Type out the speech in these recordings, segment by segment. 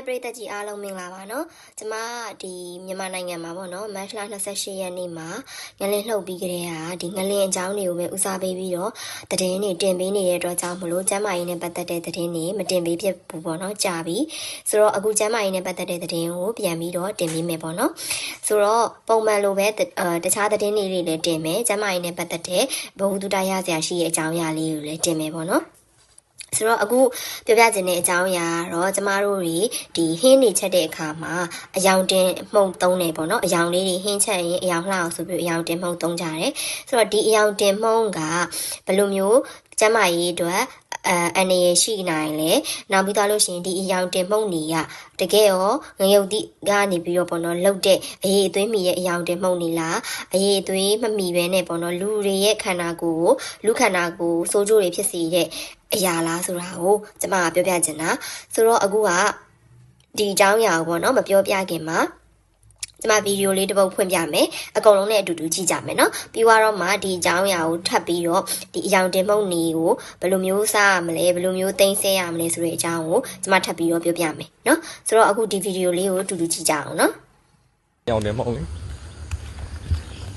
တဲ့ပရိသတ်ကြီးအားလုံးမင်္ဂလာပါနော်ကျမဒီမြန်မာနိုင်ငံမှာပေါ့နော်မတ်လ28ရက်နေ့မှာငလင်းလှုပ်ပြီးကြတဲ့ဟာဒီငလင်းအကြောင်းတွေကိုပဲဦးစားပေးပြီးတော့သတင်းတွေတင်ပေးနေတဲ့အတွက်ကြောင့်မလို့ကျမကြီးနဲ့ပတ်သက်တဲ့သတင်းတွေမတင်ပေးဖြစ်ဘူးပေါ့နော်ကြာပြီဆိုတော့အခုကျမကြီးနဲ့ပတ်သက်တဲ့သတင်းကိုပြန်ပြီးတော့တင်ပေးမယ်ပေါ့နော်ဆိုတော့ပုံမှန်လိုပဲအဲတခြားသတင်းတွေလည်းတင်မယ်ကျမကြီးနဲ့ပတ်သက်တဲ့ဘဝတုတရစရာရှိတဲ့အကြောင်းအရာလေးကိုလည်းတင်မယ်ပေါ့နော် ဆိုတော့အခုပြောပြခြင်းတဲ့အကြောင်းအရာကတော့ကျမတို့တွေဒီဟင်းနေချက်တဲ့အခါမှာအယောင်တင်မှုန့်သုံးတယ်ပေါ့နော်အယောင်လေးတွေဟင်းချက်ရင်အယောင်လှအောင်ဆိုပြီးအယောင်တင်မှုန့်သုံးကြတယ်ဆိုတော့ဒီအယောင်တင်မှုန့်ကဘယ်လိုမျိုးကျမရေးအတွက် အဲအနေရရှိနိုင်လဲနောက်ပြီးသွားလို့ရှိရင်ဒီအယောင်တင်မှုန့်နေရတကယ်ရောငရုတ်တိကနေပြီးတော့ပေါ့နော်လှုပ်တဲ့အရေးအသွေးမီရဲ့အယောင်တင်မှုန့်နေလားအရေးအသွေးမမီပဲနဲ့ပေါ့နော်လူတွေရဲ့ခန္ဓာကိုယ်ကိုလူခန္ဓာကိုယ်စိုးကျိုးတွေဖြစ်စေတဲ့အရာလားဆိုတာကိုကျမကပြောပြချင်တာဆိုတော့အခုကဒီအကြောင်းအရာကိုပေါ့နော်မပြောပြခင်မှာ ကျမဗီဒီယိုလေးတစ်ပုတ်ဖွင့်ပြမယ်အကုန်လုံးနဲ့အတူတူကြည့်ကြမယ်နော်ပြီးတော့မှဒီအကြောင်းအရာကိုထပ်ပြီးတော့ဒီအယောင်တင်မှုန့်နေကိုဘယ်လိုမျိုးစားရမလဲဘယ်လိုမျိုးသိမ်းဆည်းရမလဲဆိုတဲ့အကြောင်းကိုကျမထပ်ပြီးတော့ပြောပြမယ်နော်ဆိုတော့အခုဒီဗီဒီယိုလေးကိုအတူတူကြည့်ကြအောင်နော်ရောင်တယ်မဟုတ်လေ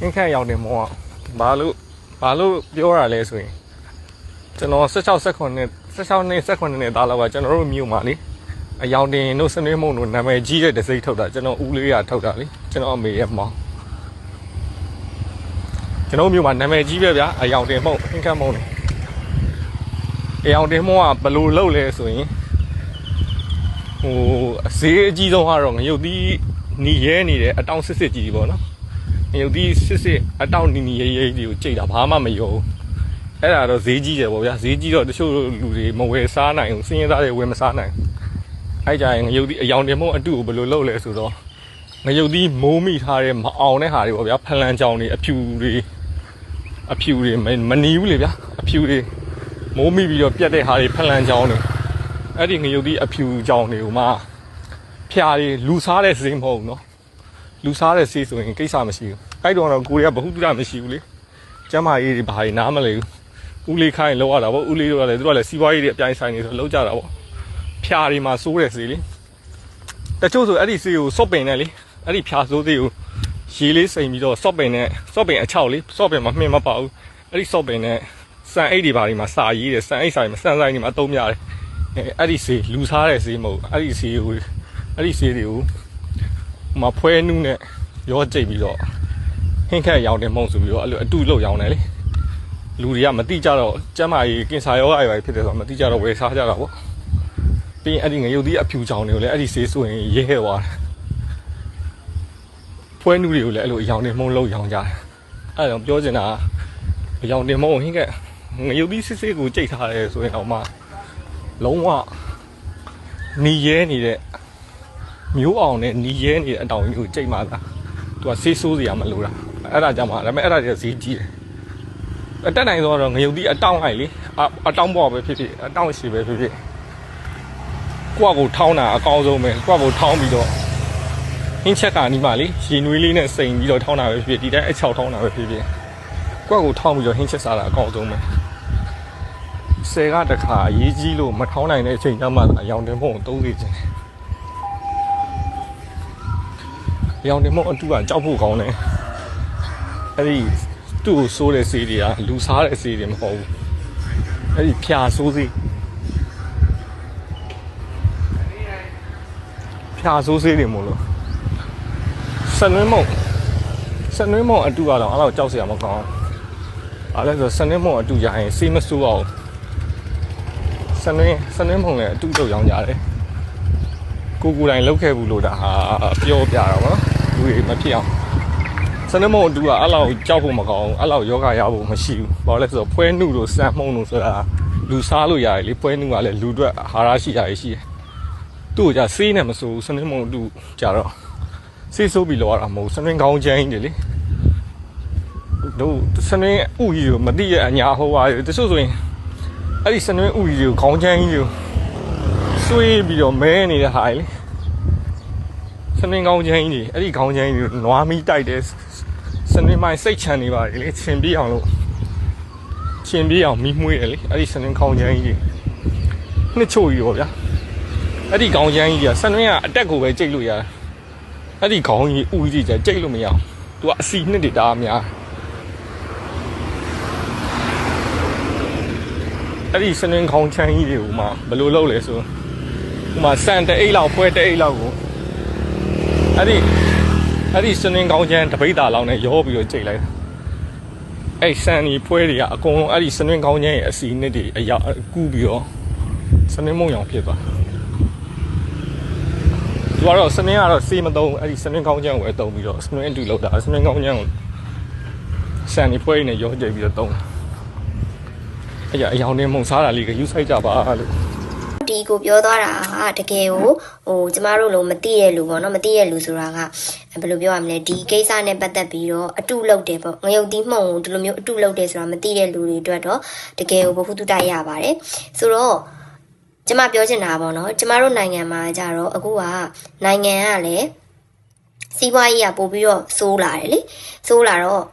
ခင်းခန့်ရောင်တယ်မဟုတ်ဘာလို့ဘာလို့ပြောရလဲဆိုရင်ကျွန်တော်16 second နဲ့16နှစ်16နှစ်သားလောက်ကကျွန်တော်တို့မြို့မှာလေ အယောင်တင်တို့စနေမုံတို့နာမည်ကြီးတဲ့ဒစိမ့်ထုတ်တာကျွန်တော်ဦးလေးရထုတ်တာလေကျွန်တော်အမေရဲ့မောင်ကျွန်တော်မြို့မှာနာမည်ကြီးပဲဗျာအယောင်တင်မုံခင်းခန့်မုံလေအယောင်တင်မုံကဘယ်လိုလုပ်လဲဆိုရင်ဟိုအဈေးအကြီးဆုံးကတော့ငရုတ်သီးနီရဲနေတယ်အတောင်စစ်စစ်ကြီးပေါ့နော်။မြုပ်သီးစစ်စစ်အတောင်နီနီရဲရဲကြီးကိုကြိတ်တာဘာမှမယုံ။အဲ့ဒါတော့ဈေးကြီးတယ်ပေါ့ဗျာ။ဈေးကြီးတော့တချို့လူတွေမဝယ်စားနိုင်ဘူး။စင်းရဲသားတွေဝယ်မစားနိုင်ဘူး။ အဲ့ကြရင်ငရုတ်သီးအယောင်တင်မို့အတုကိုဘယ်လိုလုပ်လဲဆိုတော့ငရုတ်သီးမိုးမိထားတဲ့မအောင်တဲ့ဟာတွေပေါ့ဗျာ။ဖလန်ကြောင်တွေအဖြူတွေအဖြူတွေမမနီဘူးလေဗျာ။အဖြူတွေမိုးမိပြီးတော့ပြက်တဲ့ဟာတွေဖလန်ကြောင်တွေအဲ့ဒီငရုတ်သီးအဖြူကြောင်တွေကိုမှ ဖျားတွေလူစားတဲ့စိမ့်မဟုတ်ဘူးเนาะလူစားတဲ့စိတ်ဆိုရင်ကိစ္စမရှိဘူးအဲ့တော့တော့ကိုရီးယားဘ ഹു တုဒမရှိဘူးလေကျမ်းမာရေးတွေဘာတွေနားမလဲဘူးဦးလေးခိုင်းလောက်ရတာပေါ့ဦးလေးတို့ကလည်းသူတို့ကလည်းစီးပွားရေးတွေအပြိုင်ဆိုင်နေဆိုလောက်ကြတာပေါ့ ဖျားတွေမှာစိုးတဲ့စိလေတချို့ဆိုအဲ့ဒီစိကိုစော့ပင်နဲ့လေအဲ့ဒီဖျားစိုးစိကိုရေလေးစိမ်ပြီးတော့စော့ပင်နဲ့စော့ပင်အချောက်လေစော့ပင်မှာမှင်မပါဘူးအဲ့ဒီစော့ပင်နဲ့စံအိတ်တွေဘာတွေမှာစာရေးတယ်စံအိတ်ဆိုင်မှာစံဆိုင်တွေမှာအသုံးများတယ်အဲအဲ့ဒီစိလူစားတဲ့စိမဟုတ်အဲ့ဒီစိကိုအဲ့ဒီဆေးတွေကိုမဖွဲနုနဲ့ရောကြိတ်ပြီးတော့ဟင်းခက်ရောင်တယ်မဟုတ်ဆိုပြီးတော့အဲ့လိုအတုလောက်ရောင်တယ်လေလူတွေကမတိကြတော့ကျမ်းမာရေးကင်ဆာရောဂါတွေဖြစ်တယ်ဆိုတော့မတိကြတော့ဝယ်စားကြတာပေါ့ ပြီးရင်အဲ့ဒီငရုတ်သီးအဖြူချောင်တွေကိုလည်းအဲ့ဒီဆေးဆိုရင်ရဲသွားတယ်ဖွဲနုတွေကိုလည်းအဲ့လိုရောင်တယ်မုံလောက်ရောင်ကြတယ်အဲ့ဒါကြောင့်ပြောချင်တာကရောင်တယ်မုံဟင်းခက်ငရုတ်သီးစစ်စစ်ကိုကြိတ်ထားတယ်ဆိုရင်တော့မှလုံးဝနီရဲနေတဲ့မျိုးအောင်နဲ့နီရဲနေတဲ့အတောင်ကြီးကိုကြိတ်မှသာသူကဆေးဆိုးစရာမလိုတာအဲ့ဒါကြောင့်မှဒါပေမဲ့အဲ့ဒါတွေကဈေးကြီးတယ်အတက်နိုင်ဆိုတော့ငရုတ်တိအတောင်လိုက်လေအတောင်ပေါ်ပဲဖြစ်ဖြစ်အတောင်ရှိပဲဖြစ်ဖြစ် ကိုယ့်ကိုထောင်းတာအကောင်းဆုံးပဲကိုယ့်ကိုထောင်းပြီးတော့ဟင်းချက်ကနေမှလေရေနွေးလေးနဲ့စိန်ပြီးတော့ထောင်းတာပဲဖြစ်ဖြစ်ဒီတိုင်းအချောက်ထောင်းတာပဲဖြစ်ဖြစ်ကိုယ့်ကိုထောင်းပြီးတော့ဟင်းချက်စားတာအကောင်းဆုံးပဲဆယ်ကတခါအရေးကြီးလို့မထောင်းနိုင်တဲ့အချိန်ကျမှအယောင်တင်ဖို့သုံးစီခြင်းရောင်တင်မို့အတူကကြောက်ဖို့ကောင်းတယ်အဲ့ဒီသူ့ကိုစိုးတဲ့စေးတွေကလူစားတဲ့စေးတွေမဟုတ်ဘူးအဲ့ဒီဖြာစိုးစေး ဖြာစိုးစေးတွေမို့လို့စနွင်းမုံစနွင်းမုံအတူကတော့အဲ့လောက်ကြောက်စရာမကောင်းအဲ့လဲဆိုစနွင်းမုံအတူရရင်စေးမစိုးအောင်စနွင်းစနွင်းမုံလည်းအတူတော့ရောင်းကြတယ်ကိုကိုယ်တိုင်လောက်ခဲ့ဘူးလို့ဒါဟာပြောပြတာပေါ့နော်လူတွေမဖြစ်အောင်စနမုံအတူကအဲ့လောက်ကြောက်ဖို့မကောင်းအဲ့လောက်ယောဂရဖို့မရှိဘူးဘာလို့လဲဆိုတော့ဖွဲနှုလို့စမ်းမှုံလို့ဆိုတာလူစားလို့ရတယ်လေဖွဲနှုကလည်းလူအတွက်အာဟာရရှိရတယ်ရှိတယ် သူ့ကိုじゃဆေးနဲ့မဆိုးစနမုံအတူကြတော့ဆေးဆိုးပြီးလောရတာမဟုတ်စနင်းကောင်းချမ်းကြီးလေတို့စနင်းဥကြီးကိုမတိရဲ့အညာဟောပါတချို့ဆိုရင်အဲ့ဒီစနင်းဥကြီးကိုခေါင်းချမ်းကြီးကိုဆွေးပြီးတော့မဲနေတဲ့ဟာလေစနင်းကောင်းချမ်းကြီးအဲ့ဒီကောင်းချမ်းကြီးနွားမီတိုက်တယ်စနင်းမိုင်းစိတ်ချမ်းနေပါလေချင်ပြအောင်လို့ချင်ပြအောင်မီးမွေးတယ်လေအဲ့ဒီစနင်းကောင်းချမ်းကြီးနှစ်ချို့ကြီးရောဗျာ အဲ့ဒီခေါင်းချမ်းကြီးကဆန်တွင်းကအတက်ကိုပဲကြိတ်လို့ရတယ်အဲ့ဒီခေါင်းကြီးဥကြီးကြကြိတ်လို့မရအောင်သူကအစီနှစ်တွေတအားများအဲ့ဒီဆန်တွင်းခေါင်းချမ်းကြီးတွေကိုမှဘယ်လိုလုပ်လဲဆိုဟိုမှာဆန်တအိတ်လောက်ဖွဲတအိတ်လောက်ကိုအဲ့ဒီအဲ့ဒီဆန်တွင်းခေါင်းချမ်းတပိတ်တာလောက်နဲ့ရောပြီးတော့ကြိတ်လိုက်အဲ့ဆန်ကြီးဖွဲတွေကအကုန်လုံးအဲ့ဒီဆန်တွင်းခေါင်းချမ်းရဲ့အစီနှစ်တွေအရောက်ကူးပြီးတော့ဆန်တွင်းမုံရောင်ဖြစ်သွားသူက တော့စနင်းကတော့စေးမသုံးအဲ့ဒီစနင်းကောင်းချမ်းကိုပဲသုံးပြီးတော့စနင်းအတူလောက်တာစနင်းကောင်းချမ်းကိုစံနေဖွဲနေရောကြိတ်ပြီးတော့သုံးအဲ့ရအယောင်နဲ့မုံစားတာလေးကယူဆိုင်ကြပါလို့ဒီကိုပြောသွားတာဟာတကယ်ကိုဟိုကျမတို့လိုမသိတဲ့လူပေါ့နော်မသိတဲ့လူဆိုတာကဘယ်လိုပြောရမလဲဒီကိစ္စနဲ့ပတ်သက်ပြီးတော့အတုလုပ်တယ်ပေါ့ငရုတ်သီးမှုံကိုဒီလိုမျိုးအတုလုပ်တယ်ဆိုတာမသိတဲ့လူတွေအတွက်တော့တကယ်ကိုဘ ഹു တုတရပါတယ်ဆိုတော့ ကျမပြောချင်တာပေါ့နော်ကျမတို့နိုင်ငံမှာကြတော့အခုကနိုင်ငံကလည်းစီးပွားရေးကပို့ပြီးတော့စိုးလာတယ်လေစိုးလာတော့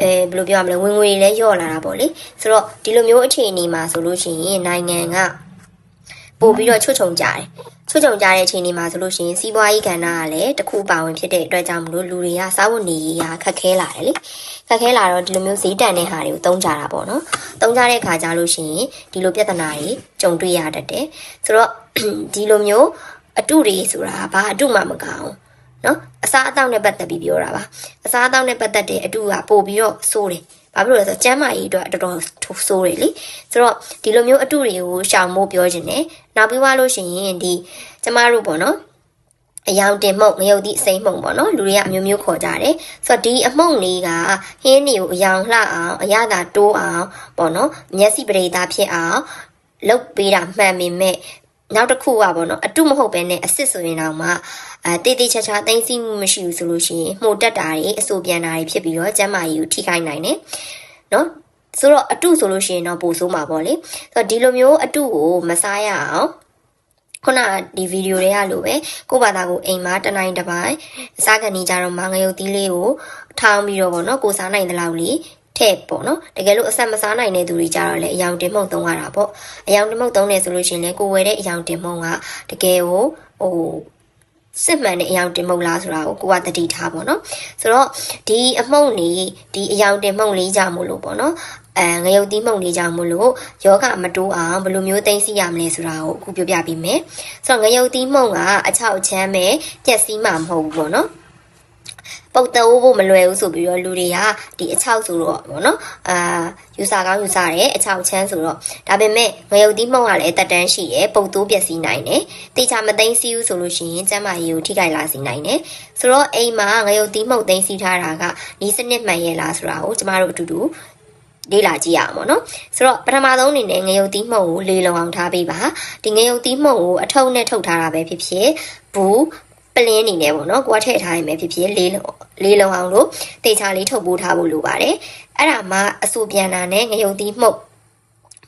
အဲဘယ်လိုပြောရမလဲဝင်ငွေတွေလည်းလျော့လာတာပေါ့လေဆိုတော့ဒီလိုမျိုးအခြေအနေမှာဆိုလို့ရှိရင်နိုင်ငံကပို့ပြီးတော့ချွတ်ချုံကြတယ်ချွတ်ချုံကြတဲ့အချိန်ဒီမှာဆိုလို့ရှိရင်စီးပွားရေးကဏ္ဍကလည်းတစ်ခုပါဝင်ဖြစ်တဲ့အတွက်ကြောင့်မလို့လူတွေကစားဝတ်နေရေးကခက်ခဲလာတယ်လေ ခက်ခဲလာတော့ဒီလိုမျိုးဈေးတန်တဲ့ဟာတွေကိုတုံးကြတာပေါ့နော်တုံးကြတဲ့ခါကြလို့ရှိရင်ဒီလိုပြဿနာတွေကြုံတွေ့ရတတ်တယ်ဆိုတော့ဒီလိုမျိုးအတုတွေဆိုတာဘာအတုမှမကောင်းနော်အစားအသောက်နဲ့ပတ်သက်ပြီးပြောတာပါအစားအသောက်နဲ့ပတ်သက်တဲ့အတုကပို့ပြီးတော့စိုးတယ်ဘာဖြစ်လို့လဲဆိုတော့ကျမ်းမာရေးအတွက်တော်တော်ဆိုးတယ်လေဆိုတော့ဒီလိုမျိုးအတုတွေကိုရှောင်ဖို့ပြောခြင်းတယ်နောက်ပြီးွားလို့ရှိရင်ဒီကျမတို့ပေါ့နော် အယောင်တင်မှုန့်ငရုတ်သည့်အစိမ့်မှုန့်ပေါ့နော်လူတွေကအမျိုးမျိုးခေါ်ကြတယ်ဆိုတော့ဒီအမှုန့်လေးကဟင်းတွေကိုအယောင်လှအောင်အရသာတိုးအောင်ပေါ့နော်မျက်စိပရိသတ်ဖြစ်အောင်လုပ်ပေးတာမှန်ပေမဲ့နောက်တစ်ခုကပေါ့နော်အတုမဟုတ်ပဲနဲ့အစ်စ်ဆိုရင်တော့မှအဲတေးသေးချာချာသိမ့်စီမှုမရှိဘူးဆိုလို့ရှိရင်မှုတက်တာတွေအဆိုပြန်တာတွေဖြစ်ပြီးတော့ကျန်းမာရေးကိုထိခိုက်နိုင်တယ်နော်ဆိုတော့အတုဆိုလို့ရှိရင်တော့ပိုဆိုးမှာပေါ့လေဆိုတော့ဒီလိုမျိုးအတုကိုမစားရအောင် ခုနဒီဗီဒီယိုတွေကလိုပဲကိုယ့်ဘာသာကိုအိမ်မှာတနိုင်တစ်ပိုင်းစားကနေကြတော့မငရုတ်သီးလေးကိုထောင်းပြီးတော့ပေါ့နော်ကိုစားနိုင်တဲ့လောက်လေးထည့်ပေါ့နော်တကယ်လို့အဆက်မစားနိုင်တဲ့သူတွေကြတော့လေအယောင်တင်မှုန့်သုံးရတာပေါ့အယောင်တင်မှုန့်သုံးနေဆိုလို့ရှိရင်လေကိုဝယ်တဲ့အယောင်တင်မှုန့်ကတကယ်ကိုဟိုစစ်မှန်တဲ့အယောင်တင်မှုန့်လားဆိုတာကိုကိုကတတိထားပေါ့နော်ဆိုတော့ဒီအမှုန့်နေဒီအယောင်တင်မှုန့်လေးကြမို့လို့ပေါ့နော် အဲငရုတ်သီးမှုန့်လေးကြောင့်မို့လို့ယောဂမတိုးအောင်ဘယ်လိုမျိုးသိသိရမလဲဆိုတာကိုအခုပြောပြပေးမယ်ဆိုတော့ငရုတ်သီးမှုန့်ကအချောက်ချမ်းပဲပြက်စီးမှာမဟုတ်ဘူးပေါ့နော်ပုတ်တိုးဖို့မလွယ်ဘူးဆိုပြီးတော့လူတွေကဒီအချောက်ဆိုတော့ဗောနော်အာယူဆကောင်းယူဆတယ်အချောက်ချမ်းဆိုတော့ဒါပေမဲ့ငရုတ်သီးမှုန့်ကလည်းတက်တန်းရှိတယ်ပုတ်တိုးပျက်စီးနိုင်တယ်တေချာမသိမ်းစီးဘူးဆိုလို့ရှိရင်ကျန်းမာရေးကိုထိခိုက်လာစေနိုင်တယ်ဆိုတော့အိမ်မှာငရုတ်သီးမှုန့်သိမ်းစီးထားတာကဒီစနစ်မှန်ရဲ့လားဆိုတာကိုကျမတို့အတူတူ လေ့လာကြည့်ရအောင်ပေါ့နော်ဆိုတော့ပထမဆုံးအနေနဲ့ငရုတ်သီးမှုန့်ကိုလေလုံအောင်ထားပေးပါဒီငရုတ်သီးမှုန့်ကိုအထုပ်နဲ့ထုတ်ထားတာပဲဖြစ်ဖြစ်ဘူးပလင်းအနေနဲ့ပေါ့နော်ကိုကထည့်ထားရင်ပဲဖြစ်ဖြစ်လေးလုံလေးလုံအောင်လို့တေချာလေးထုတ်ပိုးထားဖို့လိုပါတယ်အဲ့ဒါမှအဆူပြန်တာနဲ့ငရုတ်သီးမှုန့်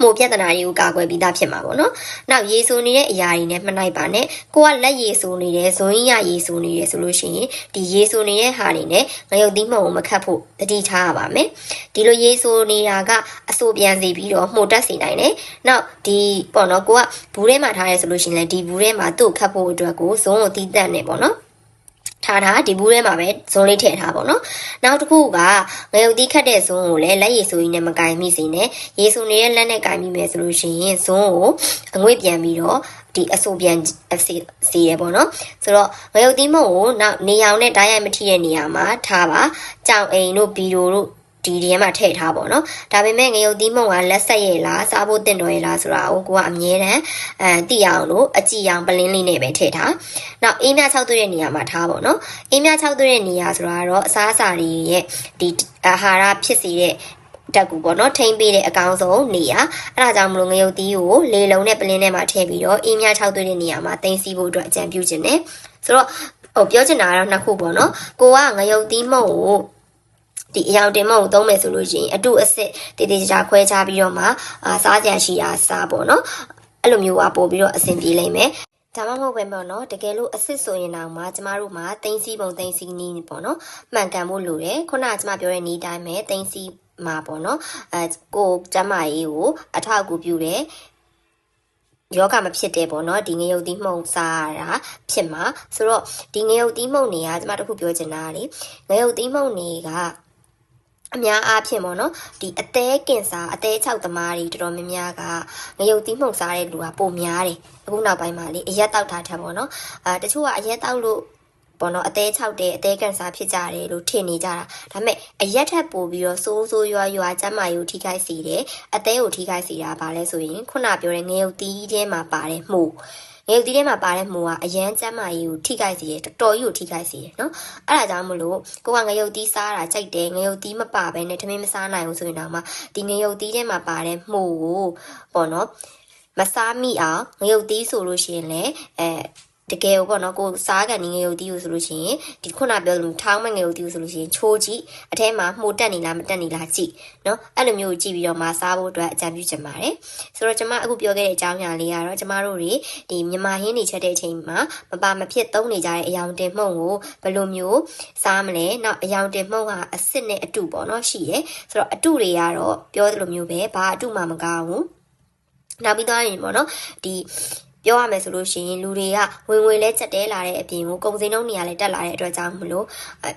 မို့ပြဿနာတွေကိုကာကွယ်ပြီးသားဖြစ်မှာပေါ့နော်။နောက်ရေဆိုနေတဲ့အရာတွေနဲ့မနိုင်ပါနဲ့။ကိုကလက်ရေဆိုနေတယ်၊ဇွန်ရရေဆိုနေတယ်ဆိုလို့ရှိရင်ဒီရေဆိုနေတဲ့ဟာတွေနဲ့ငရုတ်သီးမှုန့်ကိုမခတ်ဖို့တတိထားရပါမယ်။ဒီလိုရေဆိုနေတာကအဆိုပြန်စီပြီးတော့မှုတက်စေနိုင်တယ်။နောက်ဒီပေါ့နော်ကိုကဘူးထဲမှာထားရဲဆိုလို့ရှိရင်လည်းဒီဘူးထဲမှာသူ့ခတ်ဖို့အတွက်ကိုဇွန်ကိုတီးတက်နေပေါ့နော်။ ထားထားဒီဘူးထဲမှာပဲဇွန်လေးထည့်ထားပါတော့။နောက်တစ်ခုကငရုတ်သီးခတ်တဲ့ဇွန်ကိုလည်းလက်ရည်ဆိုရင်နဲ့မကင်မိစေနဲ့။ရေဆိုနေတဲ့လက်နဲ့ကင်မိမယ်ဆိုလို့ရှိရင်ဇွန်ကိုအငွေ့ပြန်ပြီးတော့ဒီအဆိုပြန်စီစီရပေါ့နော်ဆိုတော့ငရုတ်သီးမုံကိုနောက်နေအောင်နဲ့ဓာတ်ရိုက်မထိတဲ့နေရာမှာထားပါကြောင်အိမ်တို့ဘီဒိုတို့ ဒီဒီထဲမှာထည့်ထားပေါ့နော်ဒါပေမဲ့ငရုတ်သီးမုံကလက်ဆက်ရဲ့လားစားဖို့တင့်တော်ရဲ့လားဆိုတာကိုကိုကအမြဲတမ်းအဲသိအောင်လို့အကြည့်အောင်ပလင်းလေးနဲ့ပဲထည့်ထားနောက်အေးမြ6သွေးတဲ့နေရာမှာထားပေါ့နော်အေးမြ6သွေးတဲ့နေရာဆိုတာကတော့အစားအစာတွေရဲ့ဒီအာဟာရဖြစ်စေတဲ့တက်ကူပေါ့နော်ထိမ့်ပေးတဲ့အကောင်းဆုံးနေရာအဲ့ဒါကြောင့်မလို့ငရုတ်သီးကိုလေလုံးနဲ့ပလင်းထဲမှာထည့်ပြီးတော့အေးမြ6သွေးတဲ့နေရာမှာတင်စီဖို့အတွက်အကြံပြုခြင်းနဲ့ဆိုတော့ဟိုပြောချင်တာကတော့နှစ်ခုပေါ့နော်ကိုကငရုတ်သီးမုံကို ဒီအယောင်တင်မုံကိုသုံးမယ်ဆိုလို့ရှိရင်အတုအစစ်တည်တည်ကြခွဲခြားပြီးတော့မှအာစားကြံရှိတာစားပေါ့နော်အဲ့လိုမျိုးကပို့ပြီးတော့အဆင်ပြေလိမ့်မယ်ဒါမှမဟုတ်ပဲပေါ့နော်တကယ်လို့အစ်စ်ဆိုရင်တော့မှကျမတို့မှာတင်စီပုံတင်စီနီးပေါ့နော်မှန်ကန်ဖို့လိုတယ်ခုနကကျမပြောတဲ့နီးတိုင်းပဲတင်စီမှာပေါ့နော်အဲကိုကျမရေးကိုအထောက်အကူပြုတယ်ယောဂမဖြစ်တဲ့ပေါ့နော်ဒီငရုတ်သီးမှုန့်စားရတာဖြစ်မှာဆိုတော့ဒီငရုတ်သီးမှုန့်တွေကကျွန်မတို့ခုပြောချင်တာကလေငရုတ်သီးမှုန့်တွေက အများအားဖြင့်ပေါ့နော်ဒီအသေးကင်စာအသေး၆သမားတွေတော်တော်များများကငရုတ်သီးမှုန့်စားတဲ့လူကပိုများတယ်အခုနောက်ပိုင်းမှာလေအရက်တောက်တာထက်ပေါ့နော်အာတချို့ကအရက်တောက်လို့ပေါ့နော်အသေး၆တဲ့အသေးကန်စာဖြစ်ကြတယ်လို့ထင်နေကြတာဒါပေမဲ့အရက်ထက်ပိုပြီးတော့စိုးစိုးရွာရွာကျမ်းမာရေးကိုထိခိုက်စေတယ်အသေးကိုထိခိုက်စေတာဗာလဲဆိုရင်ခုနပြောတဲ့ငရုတ်သီးထဲမှာပါတဲ့မှု ငရုတ်သီးထဲမှာပါတဲ့မှုကအရန်ကျမ်းမာရေးကိုထိခိုက်စေတယ်တော်တော်ကြီးကိုထိခိုက်စေတယ်နော်အဲ့ဒါကြောင့်မလို့ကိုကငရုတ်သီးစားတာကြိုက်တယ်ငရုတ်သီးမပါဘဲနဲ့ထမင်းမစားနိုင်ဘူးဆိုရင်တော့မှဒီငရုတ်သီးထဲမှာပါတဲ့မှုကိုပေါ့နော်မစားမိအောင်ငရုတ်သီးဆိုလို့ရှိရင်လည်းအဲ တကယ်ကိုပေါ့နော်ကိုစားကန်ဒီငရုတ်သီးကိုဆိုလို့ရှိရင်ဒီခုနပြောသလိုထောင်းမငရုတ်သီးကိုဆိုလို့ရှိရင်ချိုးကြည့်အထဲမှာမှုတက်နေလားမတက်နေလားကြည့်နော်အဲ့လိုမျိုးကြည့်ပြီးတော့မှစားဖို့အတွက်အကြံပြုချင်ပါတယ်ဆိုတော့ကျွန်မအခုပြောခဲ့တဲ့အကြောင်းအရာလေးကတော့ကျမတို့တွေဒီမြန်မာဟင်းနေချက်တဲ့အချိန်မှာမပါမဖြစ်သုံးနေကြတဲ့အယောင်တင်မှုန့်ကိုဘယ်လိုမျိုးစားမလဲနောက်အယောင်တင်မှုန့်ကအစ်စ်နဲ့အတူပေါ့နော်ရှိတယ်ဆိုတော့အတူတွေကတော့ပြောသလိုမျိုးပဲဘာအတူမှမကောင်းဘူးနောက်ပြီးတော့ရင်ပေါ့နော်ဒီ ပြောရမယ်ဆိုလို့ရှိရင်လူတွေကဝင်ငွေလဲချက်တဲလာတဲ့အပြင်ကိုကုန်စည်နှုန်းတွေလည်းတက်လာတဲ့အတွက်ကြောင့်မလို့အ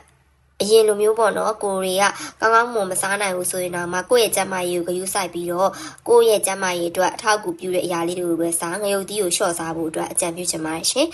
အရင်လိုမျိုးပေါ့နော်ကိုတွေကကောင်းကောင်းမွန်မစားနိုင်ဘူးဆိုရင်တော့မှကိုယ့်ရဲ့ကျန်းမာရေးကိုဂရုစိုက်ပြီးတော့ကိုယ့်ရဲ့ကျန်းမာရေးအတွက်အထောက်အကူပြုတဲ့အရာလေးတွေကိုပဲစားငရုတ်သီးကိုလျှော့စားဖို့အတွက်အကြံပြုချင်ပါတယ်ရှင်